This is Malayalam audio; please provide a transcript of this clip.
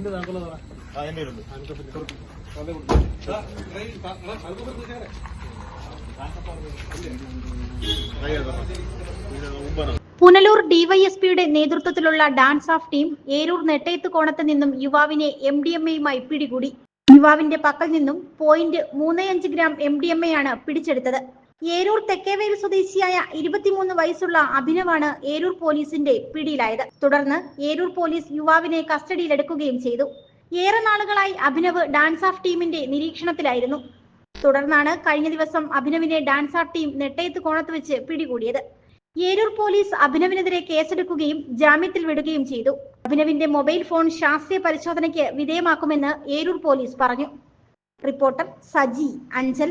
നിന്റെ താങ്കളുടെ ആ എന്റെ ഉണ്ട് മുമ്പാണ് പുനലൂർ ഡിവൈഎസ്പിയുടെ നേതൃത്വത്തിലുള്ള ഡാൻസ് ഓഫ് ടീം ഏരൂർ നെട്ടയത്ത് കോണത്ത് നിന്നും യുവാവിനെ എം ഡി എം എയുമായി പിടികൂടി. യുവാവിന്റെ പക്കൽ നിന്നും പോയിന്റ് മൂന്ന് അഞ്ച് gram M D M A ആണ് പിടിച്ചെടുത്തത്. ഏരൂർ തെക്കേവേൽ സ്വദേശിയായ ഇരുപത്തിമൂന്ന് വയസ്സുള്ള അഭിനവാണ് ഏരൂർ പോലീസിന്റെ പിടിയിലായത്. തുടർന്ന് ഏരൂർ പോലീസ് യുവാവിനെ കസ്റ്റഡിയിലെടുക്കുകയും ചെയ്തു. ഏറെ നാളുകളായി അഭിനവ് ഡാൻസ് ഓഫ് ടീമിന്റെ നിരീക്ഷണത്തിലായിരുന്നു. തുടർന്നാണ് കഴിഞ്ഞ ദിവസം അഭിനവിനെ ഡാൻസ് ഓഫ് ടീം നെട്ടയത്ത് കോണത്ത് വെച്ച് പിടികൂടിയത്. ഏരൂർ പോലീസ് അഭിനവിനെതിരെ കേസെടുക്കുകയും ജാമ്യത്തിൽ വിടുകയും ചെയ്തു. അഭിനവിന്റെ മൊബൈൽ ഫോൺ ശാസ്ത്രീയ പരിശോധനയ്ക്ക് വിധേയമാക്കുമെന്ന് ഏരൂർ പോലീസ് പറഞ്ഞു. റിപ്പോർട്ടർ സജി അഞ്ചൽ.